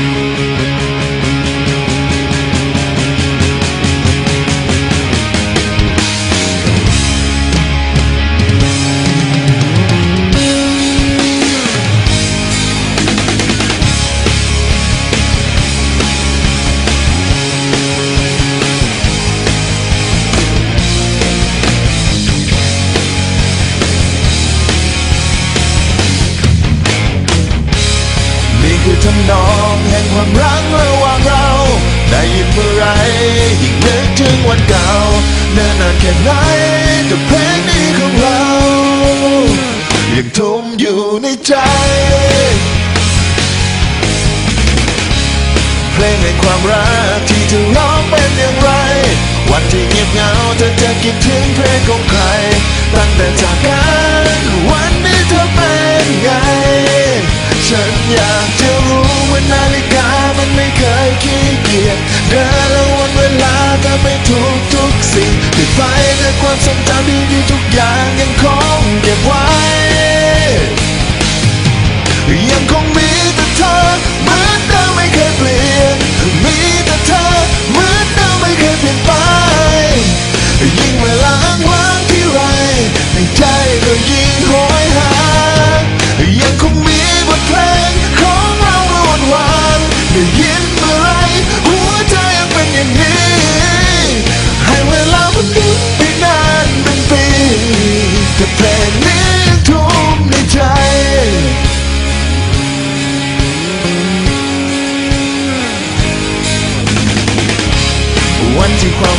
นี่คื นองแห่งความรักระหว่างเรา ได้ยินเมื่อไรยิ่งนึกถึงวันเก่าเนิ่นนานแค่ไหนกับเพลงนี้ของเรายังทุ่มอยู่ในใจ เพลงแห่งความรักที่เธอร้องเป็นอย่างไร วันที่เงียบเหงาเธอ รู้ว่านาฬิกามันไม่เคยขี้เกียจเดินและวันเวลาทำให้ทุกทุกสิ่งปิดไปแต่ความทรงจำดีๆทุกอย่างยังคงเก็บไว้ยังคง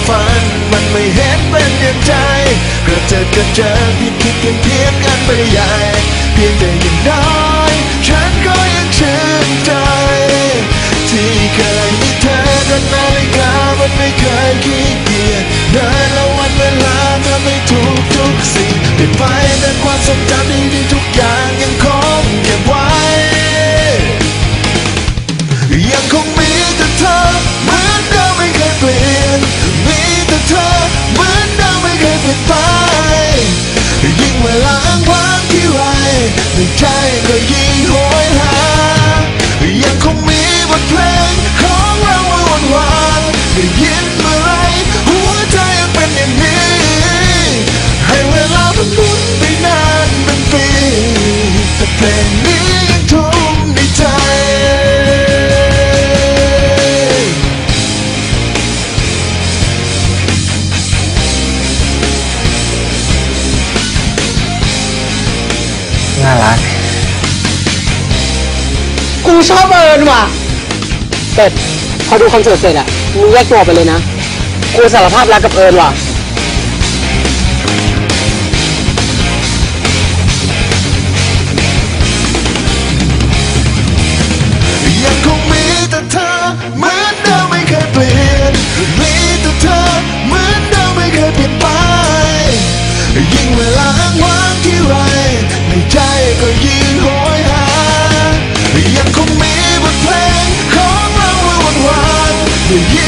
ฝัน มันไม่เห็นเป็นอย่างใจกระเจิดกระเจิงผิดผิดเพี้ยนเพี้ยนกันไปใหญ่เพียงแต่อย่างน้อยฉันก็ยังชื่นใจ ที่เคยมีเธอแต่นาฬิกามันไม่เคยขี้เกียจเดินและวันเวลาทำให้ทุกทุกสิ่งเปลี่ยนไปแต่ความทรงจำดีๆทุกอย่างยังคงเก็บไว้ยังคง ในใจ ชอบเอิญว่ะเป็ดพอดูคอนเสิร์ตเสร็จอะมึงแยกตัวไปเลยนะกูสารภาพรักกับเอิญว่ะ Yeah.